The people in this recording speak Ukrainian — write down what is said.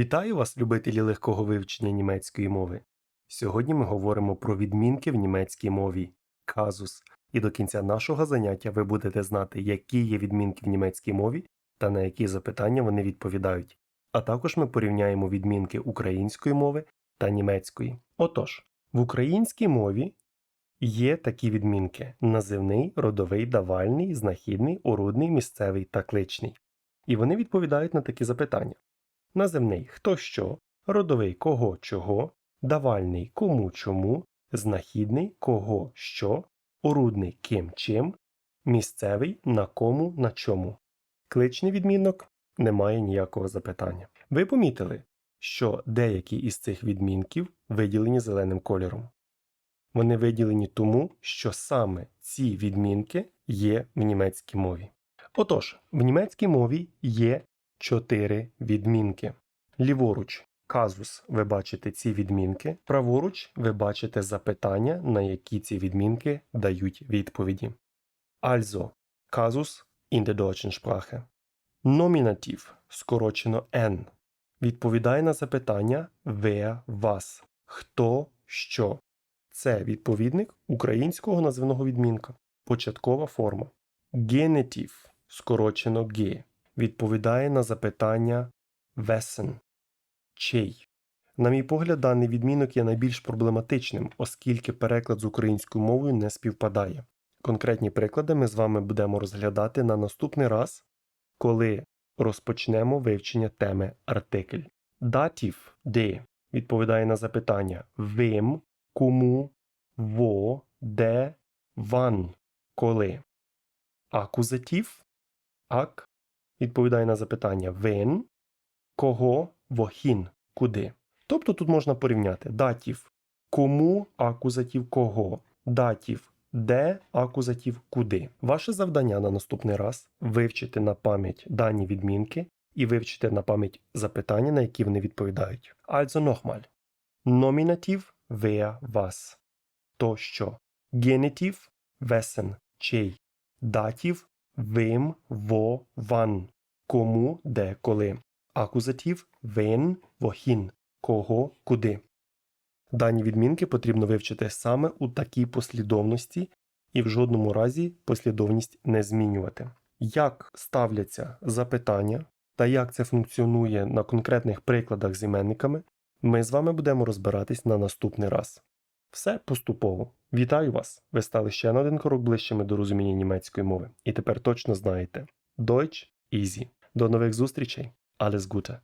Вітаю вас, любителі легкого вивчення німецької мови. Сьогодні ми говоримо про відмінки в німецькій мові казус. І до кінця нашого заняття ви будете знати, які є відмінки в німецькій мові та на які запитання вони відповідають. А також ми порівняємо відмінки української мови та німецької. Отож, в українській мові є такі відмінки: називний, родовий, давальний, знахідний, орудний, місцевий та кличний. І вони відповідають на такі запитання. Називний хто що, родовий кого чого, давальний кому чому, знахідний кого що, орудний ким чим, місцевий на кому на чому. Кличний відмінок немає ніякого запитання. Ви помітили, що деякі із цих відмінків виділені зеленим кольором. Вони виділені тому, що саме ці відмінки є в німецькій мові. Отож, в німецькій мові є чотири відмінки. Ліворуч казус ви бачите ці відмінки, праворуч ви бачите запитання, на які ці відмінки дають відповіді. Also, казус in der deutschen Sprache. Номінатив, скорочено N, відповідає на запитання wer was, хто що. Це відповідник українського названого відмінка, початкова форма. Генетив, скорочено Г, відповідає на запитання wessen, чий. На мій погляд, даний відмінок є найбільш проблематичним, оскільки переклад з українською мовою не співпадає. Конкретні приклади ми з вами будемо розглядати на наступний раз, коли розпочнемо вивчення теми артикль. Датів де відповідає на запитання вим, кому, во, де, ван, коли. Акузатив ак відповідає на запитання вен, кого, вохін, куди. Тобто тут можна порівняти датів кому, акузатів кого, датів де, акузатів куди. Ваше завдання на наступний раз вивчити на пам'ять дані відмінки і вивчити на пам'ять запитання, на які вони відповідають. Also nochmal. Номінатив wer was. То що. Генетив wessen, чий. Датів вим, во, ван. Кому, де, коли. Акузатив wen, wohin. Кого, куди. Дані відмінки потрібно вивчити саме у такій послідовності і в жодному разі послідовність не змінювати. Як ставляться запитання та як це функціонує на конкретних прикладах з іменниками, ми з вами будемо розбиратись на наступний раз. Все поступово. Вітаю вас! Ви стали ще на один крок ближчими до розуміння німецької мови. І тепер точно знаєте Deutsch easy. До нових зустрічей! Alles Gute!